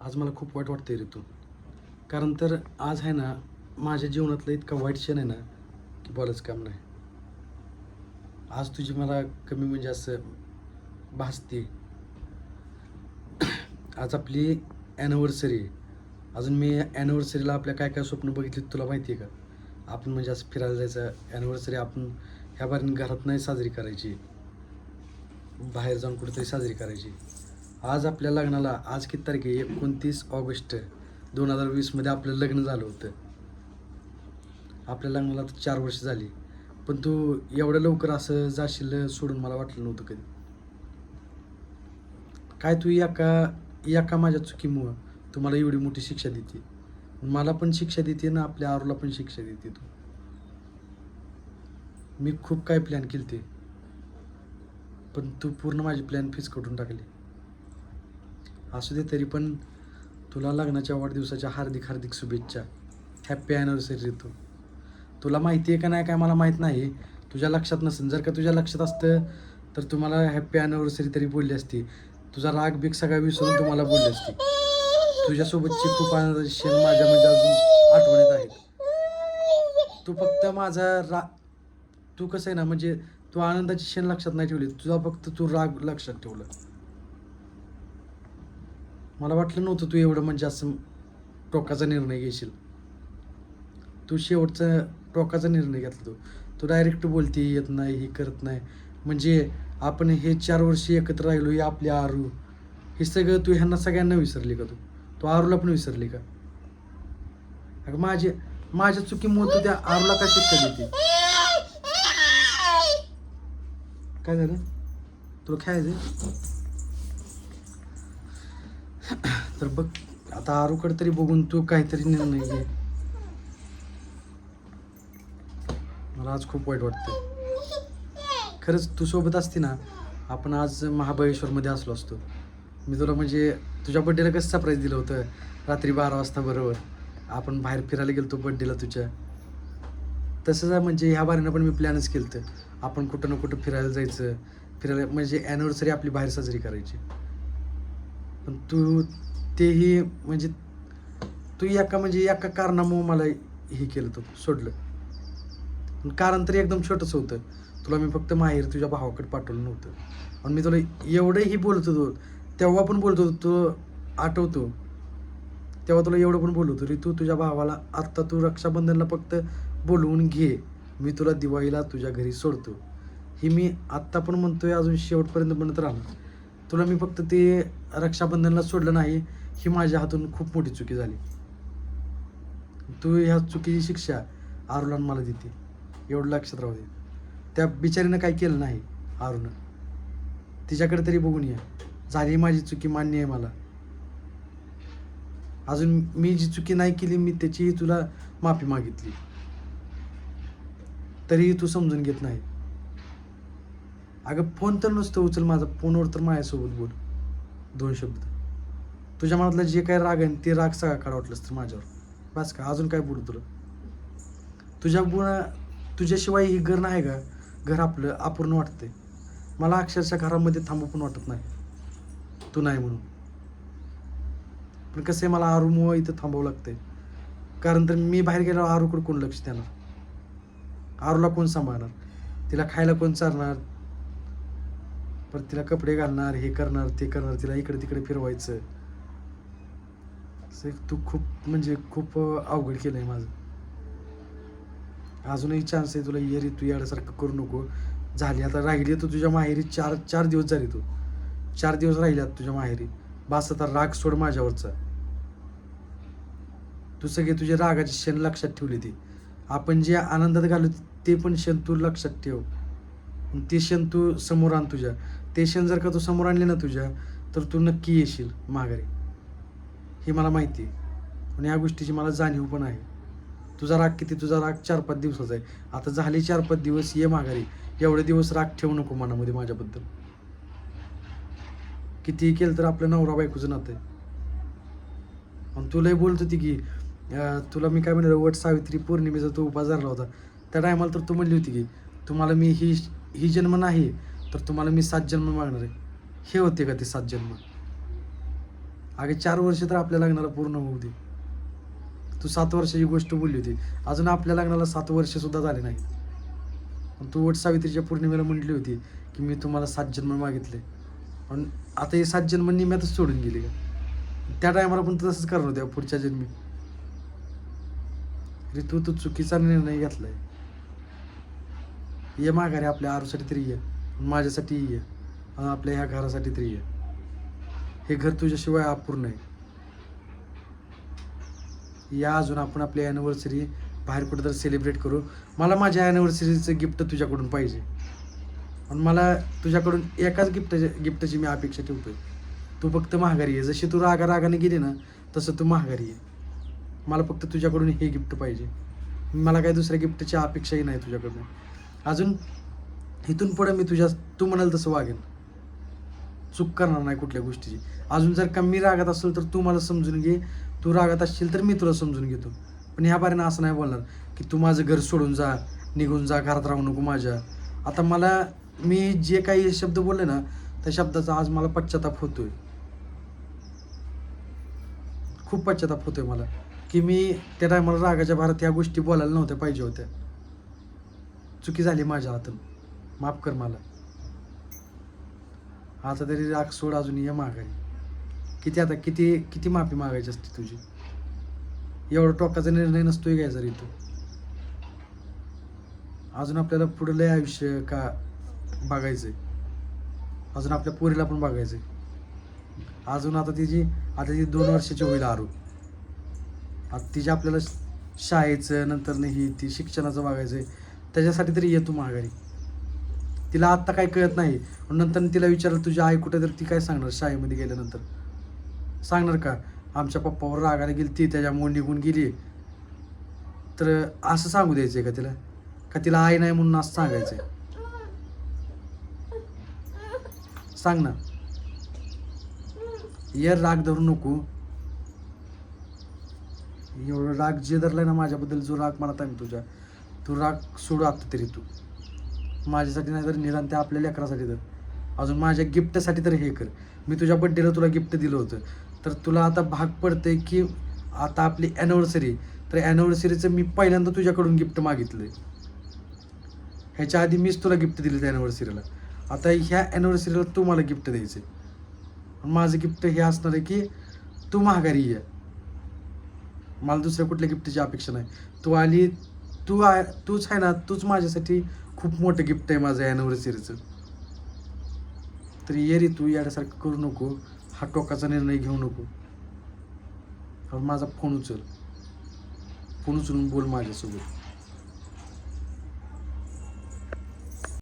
आज मला खूप वाईट वाटतं आहे ऋतू कारण तर आज आहे ना माझ्या जीवनातलं इतका वाईट क्षण आहे ना की बोलायचं काम नाही. आज तुझी मला कमी म्हणजे असं भासते. आज आपली ॲनिव्हर्सरी अजून मी ॲनिव्हर्सरीला आपल्या काय काय स्वप्न बघितली तुला माहिती आहे का? आपण म्हणजे असं फिरायला जायचं ॲनिव्हर्सरी आपण ह्या बारीने घरात नाही साजरी करायची. बाहेर जाऊन कुठेतरी साजरी करायची. आज आपल्या लग्नाला आज किती तारीख? आहे एकोणतीस ऑगस्ट दोन हजार वीसमध्ये आपलं लग्न झालं होतं. आपल्या लग्नाला तर चार वर्ष झाली. पण तू एवढं लवकर असं जाशील सोडून मला वाटलं नव्हतं कधी. काय तू एका एका माझ्या चुकीमुळं तू मला एवढी मोठी शिक्षा देते. मला पण शिक्षा देते ना आपल्या आरूला पण शिक्षा देते तू. मी खूप काय प्लॅन केलते. पण तू पूर्ण माझी प्लॅन फिक्स करून टाकली. असू दे तरी पण तुला लग्नाच्या वाढदिवसाच्या हार्दिक हार्दिक शुभेच्छा. हॅप्पी ॲनिव्हर्सरी ऋतू तुला माहिती आहे का नाही काय मला माहीत नाही. तुझ्या लक्षात नसेल. जर का तुझ्या लक्षात असतं तर तुम्हाला हॅप्पी ॲनिव्हर्सरी तरी बोलली असती. तुझा राग बिग सगळा विसरून तुम्हाला बोलली असती. तुझ्यासोबतची खूप आनंदाची क्षण माझ्या म्हणजे अजून आठवणीत आहेत. तू फक्त माझा रा तू कसं आहे ना म्हणजे तू आनंदाची क्षण लक्षात नाही ठेवली. तुझा फक्त तू राग लक्षात ठेवलं. मला वाटलं नव्हतं तू एवढं म्हणजे असं टोकाचा निर्णय घेशील. तू शेवटचा टोकाचा निर्णय घेतला तू. तू डायरेक्ट बोलते येत नाही हे करत नाही. म्हणजे आपण हे चार वर्ष एकत्र राहिलो हे आपले आरू. हे सगळं तू ह्यांना सगळ्यांना विसरली का तू? तू आरूला पण विसरली का? अगं माझे माझ्या चुकीमुळे तू त्या आरूला का शिक्षा देते काय झालं? तुला खेळायचं तर बघ आता आरूकडे तरी बघून तू काहीतरी निर्णय घे. मला आज खूप वाईट वाटतं खरंच तू सोबत असती ना आपण आज महाबळेश्वरमध्ये असलो असतो. मी तुला म्हणजे तुझ्या बड्डेला कसं सरप्राईज दिलं होतं? रात्री बारा वाजता बरोबर. आपण बाहेर फिरायला गेलतो बड्डेला तुझ्या. तसंच म्हणजे ह्या बारीनं पण मी प्लॅनच केलं होतं आपण कुठं ना कुठं फिरायला जायचं. फिरायला म्हणजे ॲनिव्हर्सरी आपली बाहेर साजरी करायची. पण तू तेही म्हणजे तू एका म्हणजे एका कारणामुळं मला हे केलं तो सोडलं. कारण तरी एकदम छोटंसं होतं. तुला मी फक्त माहेर तुझ्या भावाकडे पाठवलं नव्हतं. आणि मी तुला एवढंही बोलत होतो तेव्हा पण बोलत होतो तू आठवतो. तेव्हा तुला एवढं पण बोलत होतो रे तू तुझ्या भावाला आत्ता तू रक्षाबंधनला फक्त बोलवून घे. मी तुला दिवाळीला तुझ्या घरी सोडतो. हे मी आत्ता पण म्हणतोय अजून शेवटपर्यंत म्हणत राहणार. तुला मी फक्त ते रक्षाबंधनला सोडलं नाही ही माझ्या हातून खूप मोठी चुकी झाली. तू ह्या चुकीची शिक्षा आरुलान मला देते. एवढं लक्षात राहू दे. त्या बिचारीनं काय केलं नाही आरुनं तिच्याकडे तरी बघून या. झाली माझी चुकी मान्य आहे मला. अजून मी जी चुकी नाही केली मी त्याचीही तुला माफी मागितली. तरीही तू समजून घेत नाही. अगं फोन तर नुसतं उचल माझा फोनवर तर माझ्यासोबत बोल. दोन शब्द. तुझ्या मनातलं जे काही राग आहे ते राग सगळा काढा वाटलंस तर माझ्यावर. बस का? अजून काय बोलू तुला? तुझ्या गुणा तुझ्याशिवाय ही घर नाही का? घर आपलं अपूर्ण वाटतंय. मला अक्षरशः घरामध्ये थांबू पण वाटत नाही. तू नाही म्हणून. पण कसं आहे मला आरूमुळं इथं थांबावं लागतंय. कारण तर मी बाहेर गेल्यावर आरूकडे कोण लक्ष देणार? आरूला कोण सांभाळणार? तिला खायला कोण चारणार? परत तिला कपडे घालणार हे करणार ते करणार तिला इकडे तिकडे फिरवायचं. तू खूप म्हणजे खूप अवघड केलं आहे माझं. अजूनही चान्स आहे तुला ये रे तू याड्यासारखं करू नको. झाली आता राहिली तू तुझ्या माहेरी चार चार दिवस झाले तू. चार दिवस राहिल्यात तुझ्या माहेरी. बास आता राग सोड माझ्यावरचा. तू सगळे तुझे रागाचे क्षण लक्षात ठेवले ते. आपण जे आनंदात घालू ते पण क्षण तू लक्षात ठेव. ते क्षण तू समोर आण तुझ्या. ते क्षण जर का तू समोर आणले ना तुझ्या तर तू नक्की येशील माघारी. हे मला माहिती आहे. आणि या गोष्टीची मला जाणीव पण आहे. तुझा राग किती? तुझा राग चार पाच दिवसाचा आहे. आता झाले चार पाच दिवस ये माघारी. एवढे दिवस राग ठेवू नको मनामध्ये माझ्याबद्दल. कितीही केलं तर आपलं नवरा बायकोचं नातं आहे. आणि तुलाही बोलत होती की तुला मी काय म्हणलं? वट सावित्री पौर्णिमेचा तो उपास धरला होता. त्या टायमाला तर तू म्हणली होती की तुम्हाला मी ही ही जन्म नाही तर तुम्हाला मी सात जन्म मागणार आहे. हे होते का ते सात जन्म? अगे चार वर्ष तर आपल्या लग्नाला पूर्ण होऊ दे. तू सात वर्षाची गोष्ट बोलली होती. अजून आपल्या लग्नाला सात वर्ष सुद्धा झाले नाही पण तू वट सावित्रीच्या पौर्णिमेला म्हटली होती की मी तुम्हाला सात जन्म मागितले. पण आता हे सात जन्म निम्यातच सोडून गेली का? त्या टायमाला पण तसंच करणार होत्या पुढच्या जन्मी. अरे तू तू चुकीचा निर्णय घेतलाय. ये माघारी आपल्या आरूसाठी तरी ये. माझ्यासाठी ये. आपल्या ह्या घरासाठी तरी ये. हे घर तुझ्याशिवाय अपूर्ण आहे. या अजून आपण आपली ॲनिव्हर्सरी बाहेर कुठेतरी सेलिब्रेट करू. मला माझ्या ॲनिव्हर्सरीचं गिफ्ट तुझ्याकडून पाहिजे. पण मला तुझ्याकडून एकाच गिफ्ट गिफ्टची मी अपेक्षा ठेवतोय. तू फक्त महागारी आहे जशी तू रागा रागाने गेली ना तसं तू महागारी आहे मला फक्त तुझ्याकडून हे गिफ्ट पाहिजे. मला काही दुसऱ्या गिफ्टची अपेक्षाही नाही तुझ्याकडून. अजून इथून पुढे मी तुझ्या तू म्हणाल तसं वागेन. चूक करणार नाही कुठल्या गोष्टीची. अजून जर का मी रागात असेल तर तू मला समजून घे. तू रागात असशील तर मी तुला समजून घेतो. पण ह्या बारीनं असं नाही बोलणार की तू माझं घर सोडून जा निघून जा घरात राहू नको माझ्या. आता मला मी जे काही शब्द बोलले ना त्या शब्दाचा आज मला पश्चाताप होतोय. खूप पश्चाताप होतोय मला. की मी त्या टायमाला रागाच्या भारत ह्या गोष्टी बोलायला नव्हत्या पाहिजे होत्या. चुकी झाली माझ्या हातून. माफ कर मला. आता तरी राग सोड अजून ये माघारी. किती आता किती किती माफी मागायची असते तुझी? एवढा टोकाचा निर्णय नसतोय घ्यायचा रे तू? अजून आपल्याला पुढलं आयुष्य का बघायचंय? अजून आपल्या पोरीला पण बघायचंय. अजून आता तिची आता ती दोन वर्षाची होईल आरू. आता तिच्या आपल्याला शाळेचं नंतर नाही ती शिक्षणाचं बघायचंय. त्याच्यासाठी तरी ये तू माघारी. तिला आत्ता काही कळत नाही. नंतर तिला विचारलं तुझी आई कुठे तर ती काय सांगणार शाळेमध्ये गेल्यानंतर? सांगणार का? आमच्या पप्पावर रागाला गेली ती त्याच्यामुळे निघून गेली. तर असं सांगू द्यायचंय का तिला? का तिला आई नाही म्हणून असं सांगायचंय? सांग ना. ये राग धरू नको. एवढं राग जे धरलाय ना माझ्याबद्दल जो राग मला तुझ्या तू राग सोडू आता तरी तू. माझ्यासाठी नाही तर निदान ते आपल्या लेकरासाठी तर. अजून माझ्या गिफ्टसाठी तर हे कर. मी तुझ्या बड्डेला तुला गिफ्ट दिलं होतं. तर तुला आता भाग पडतंय की आता आपली ॲनिव्हर्सरी तर ॲनिव्हर्सरीचं मी पहिल्यांदा तुझ्याकडून गिफ्ट मागितलं ह्याच्या आधी मीच तुला गिफ्ट दिलं त्या ॲनिव्हर्सरीला आता ह्या ॲनिव्हर्सरीला तू मला गिफ्ट द्यायचं आहे माझं गिफ्ट हे असणार आहे की तू माघारी ये. मला दुसऱ्या कुठल्या गिफ्टची अपेक्षा नाही. तू आली तू आ तूच आहे ना तूच माझ्यासाठी खूप मोठं गिफ्ट आहे माझं ॲनिव्हर्सरीचं तर ये रे तू यासारखं करू नको. हा टोकाचा निर्णय घेऊ नको. हा माझा फोन उचल. फोन उचलून बोल माझ्यासोबत.